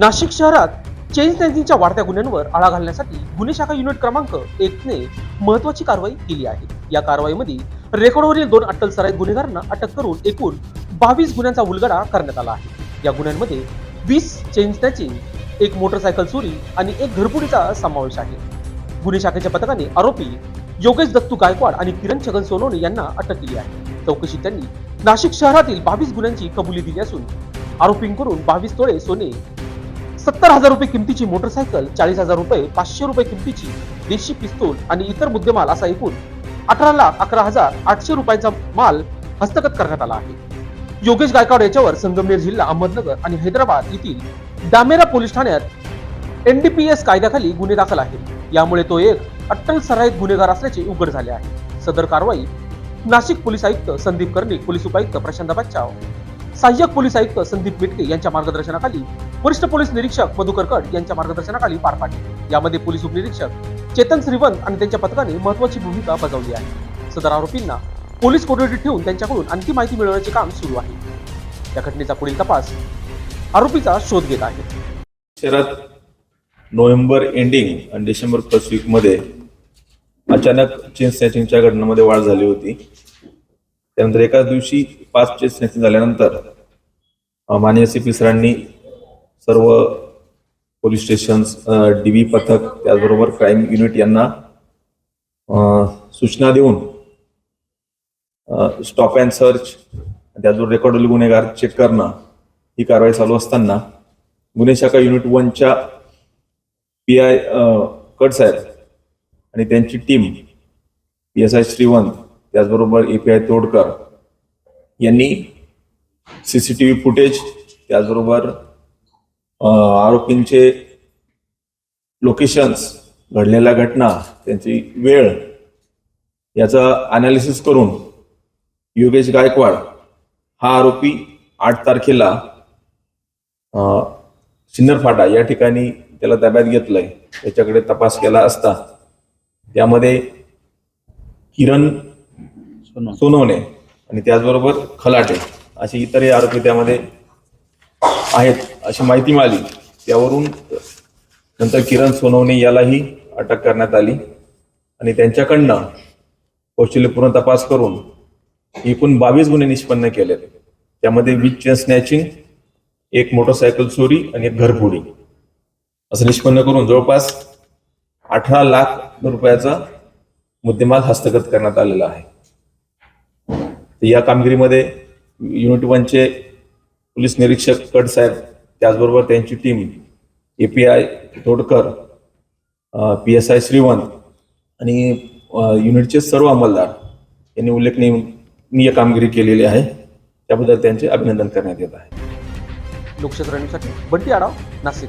नाशिक शहरात चेन स्नॅचिंगच्या वाढत्या गुन्ह्यांवर आळा घालण्यासाठी गुन्हे शाखा युनिट क्रमांक एकने महत्वाची कारवाई केली आहे. या कारवाईमध्ये रेकॉर्डवरील दोन अट्टल सराईत गुन्हेगारांना अटक करून एकूण बावीस गुन्ह्यांचा उलगडा करण्यात आला आहे. या गुन्ह्यांमध्ये वीस चेन स्नॅचिंग एक मोटरसायकल चोरी आणि एक घरपुडीचा समावेश आहे. गुन्हे शाखेच्या पथकाने आरोपी योगेश दत्तू गायकवाड आणि किरण छगन सोनवणे यांना अटक केली आहे. चौकशीत त्यांनी नाशिक शहरातील बावीस गुन्ह्यांची कबुली दिली असून आरोपींकडून बावीस तोळे सोने सत्तर हजार रुपये किमतीची मोटरसायकल चाळीस हजार रुपये पाचशे रुपये किमतीची देशी पिस्तूल आणि इतर मुद्देमाल असा एकूण अठरा लाख अकरा हजार आठशे रुपयांचा माल हस्तगत करण्यात आला आहे. योगेश गायकवाड याच्यावर संगमनेर जिल्हा अहमदनगर आणि हैदराबाद येथील डामेरा पोलीस ठाण्यात एनडीपीएस कायद्याखाली गुन्हे दाखल आहेत. यामुळे तो एक अट्टल सराईत गुन्हेगार असल्याचे उघड झाले आहे. सदर कारवाई नाशिक पोलीस आयुक्त संदीप कर्णिक पोलीस उपायुक्त प्रशांत बच्चाव सहाय्यक पोलीस आयुक्त संदीप मिटके यांच्या मार्गदर्शनाखाली वरिष्ठ पोलीस निरीक्षक मधुकर कट यांच्या मार्गदर्शनाखाली पार पाडली. यामध्ये पोलीस उपनिरीक्षक चेतन श्रीवंत आणि त्यांच्या पथकाने महत्वाची भूमिका बजावली आहे. सदर आरोपींना पोलीस कोठडीत ठेवून त्यांच्याकडून आणखी माहिती मिळवण्याचे काम सुरू आहे. या घटनेचा पुढील तपास आरोपीचा शोध घेत आहे. शहरात नोव्हेंबर एंडिंग आणि डिसेंबर फर्स्ट वीकमध्ये अचानक चेन स्नॅचिंगच्या घटनेमध्ये वाढ झाली होती. त्यानंतर एकाच दिवशी पाच चेन झाल्यानंतर अ, माननीय सी. पी. सरांनी सर्व पोलीस स्टेशन्स डी व्ही पथक त्याचबरोबर क्राईम युनिट यांना सूचना देऊन स्टॉप अँड सर्च त्याचबरोबर रेकॉर्डल गुन्हेगार चेक करणं ही कारवाई चालू असताना गुन्हे शाखा युनिट वनच्या पी आय कट साहेब आणि त्यांची team P S I Shrivant त्याचबरोबर ए पी आय तोडकर यांनी C C T V footage त्याचबरोबर आरोपींचे लोकेशन्स घडलेल्या घटना त्यांची वेळ याचा अनालिसिस करून योगेश गायकवाड हा आरोपी आठ तारखेला अ, सिन्नर फाटा या ठिकाणी त्याला ताब्यात घेतलंय. त्याच्याकडे तपास केला असता. त्यामध्ये किरण सोनवणे आणि त्याचबरोबर खलाटे असे इतरही आरोपी त्यामध्ये आहेत अशी माहिती मिळाली. त्यावरून नंतर किरण सोनवणे यालाही अटक करण्यात आली आणि त्यांच्याकडनं कौशल्यपूर्ण तपास करून एकूण बावीस गुन्हे निष्पन्न केले त्यामध्ये वीज चेन स्नॅचिंग एक मोटरसायकल चोरी आणि एक घरफोडी. असं निष्पन्न करून जवळपास अठरा लाख रुपयाचा मुद्देमाल हस्तगत करण्यात आलेला आहे. तर या कामगिरीमध्ये युनिट वनचे पोलीस निरीक्षक कट साहेब त्याचबरोबर त्यांची team A P I Todkar P S I Shrivant आणि युनिटचे सर्व अंमलदार यांनी उल्लेखनीय कामगिरी केलेली आहे. त्याबद्दल त्यांचे अभिनंदन करण्यात येत आहे. लोकशाही बंटी आढाव नाशिक.